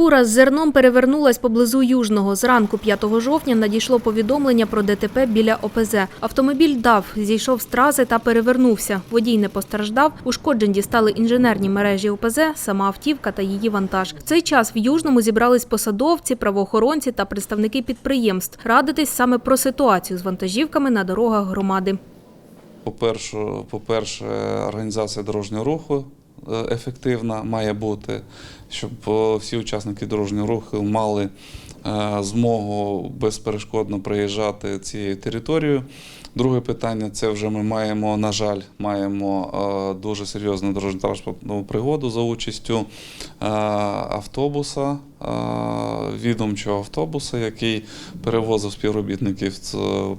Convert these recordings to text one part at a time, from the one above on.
Фура з зерном перевернулась поблизу Южного. Зранку 5 жовтня надійшло повідомлення про ДТП біля ОПЗ. Автомобіль дав, зійшов з траси та перевернувся. Водій не постраждав. Ушкоджені стали інженерні мережі ОПЗ, сама автівка та її вантаж. В цей час в Южному зібрались посадовці, правоохоронці та представники підприємств. Радитись саме про ситуацію з вантажівками на дорогах громади. По-перше, по-перше, організація дорожнього руху ефективна має бути, щоб е, всі учасники дорожнього руху мали е, змогу безперешкодно проїжджати цією територією. Друге питання це вже ми маємо, на жаль, маємо е, дуже серйозну дорожньо-транспортну пригоду за участю е, автобуса, е, відомчого автобуса, який перевозив співробітників з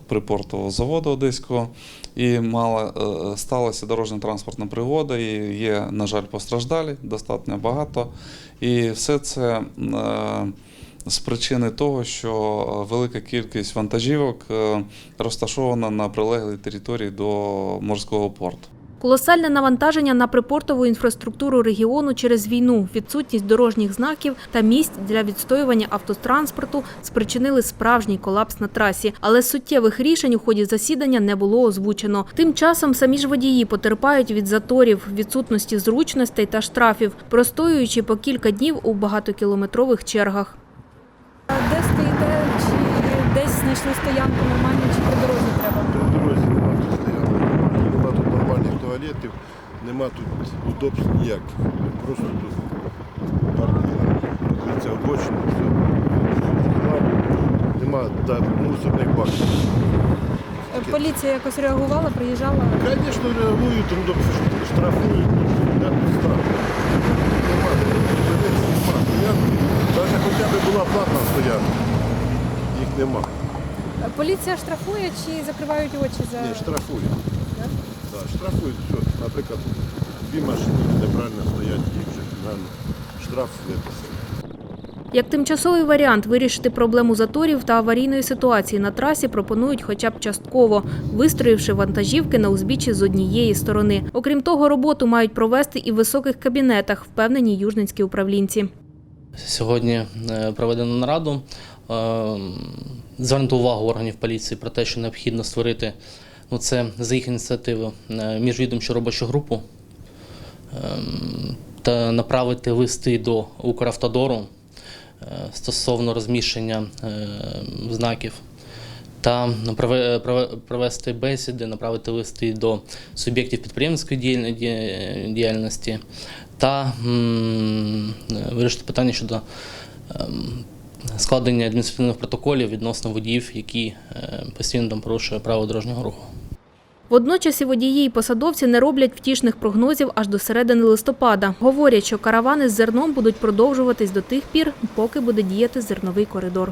припортового заводу Одеського. І мала, е, сталася дорожньо-транспортна пригода, і є, на жаль, постраждалі, достатньо багато. І все це е, з причини того, що велика кількість вантажівок е, розташована на прилеглій території до морського порту. Колосальне навантаження на припортову інфраструктуру регіону через війну, відсутність дорожніх знаків та місць для відстоювання автотранспорту спричинили справжній колапс на трасі. Але суттєвих рішень у ході засідання не було озвучено. Тим часом самі ж водії потерпають від заторів, відсутності зручностей та штрафів, простоюючи по кілька днів у багатокілометрових чергах. Знайшли стоянку нормальну, чи по дорозі треба? По дорозі нема тут стоянки. Нема тут нормальних туалетів, нема тут удобств ніяких. Просто тут паркінг, подивіться обочину, все. Нема, та, мусорних баків. Е, Поліція якось реагувала, приїжджала. Звісно, реагують, ну, штрафують, де штраф. Нема, нема стоянки. Навіть хоча б була платна стоянка, їх нема. Е, Поліція штрафує чи закривають очі за Ні, штрафують. Да, штрафують, що, наприклад, дві машини неправильно стоять, їх вже фінально штраф виписали. Як тимчасовий варіант вирішити проблему заторів та аварійної ситуації на трасі пропонують хоча б частково, вистроївши вантажівки на узбіччі з однієї сторони. Окрім того, роботу мають провести і в високих кабінетах, впевнені южницькі управлінці. Сьогодні е, проведено нараду. Звернуто увагу органів поліції про те, що необхідно створити ну, це за їх ініціативи е, міжвідомчу робочу групу ем, та направити листи до Укравтодору е, стосовно розміщення е, знаків. Та прове- прове- провести бесіди, направити листи до суб'єктів підприємницької діяльності та вирішити питання щодо ем, складення адміністративних протоколів відносно водіїв, які е, постійно там порушують право дорожнього руху. Водночас і водії, і посадовці не роблять втішних прогнозів аж до середини листопада. Говорять, що каравани з зерном будуть продовжуватись до тих пір, поки буде діяти зерновий коридор.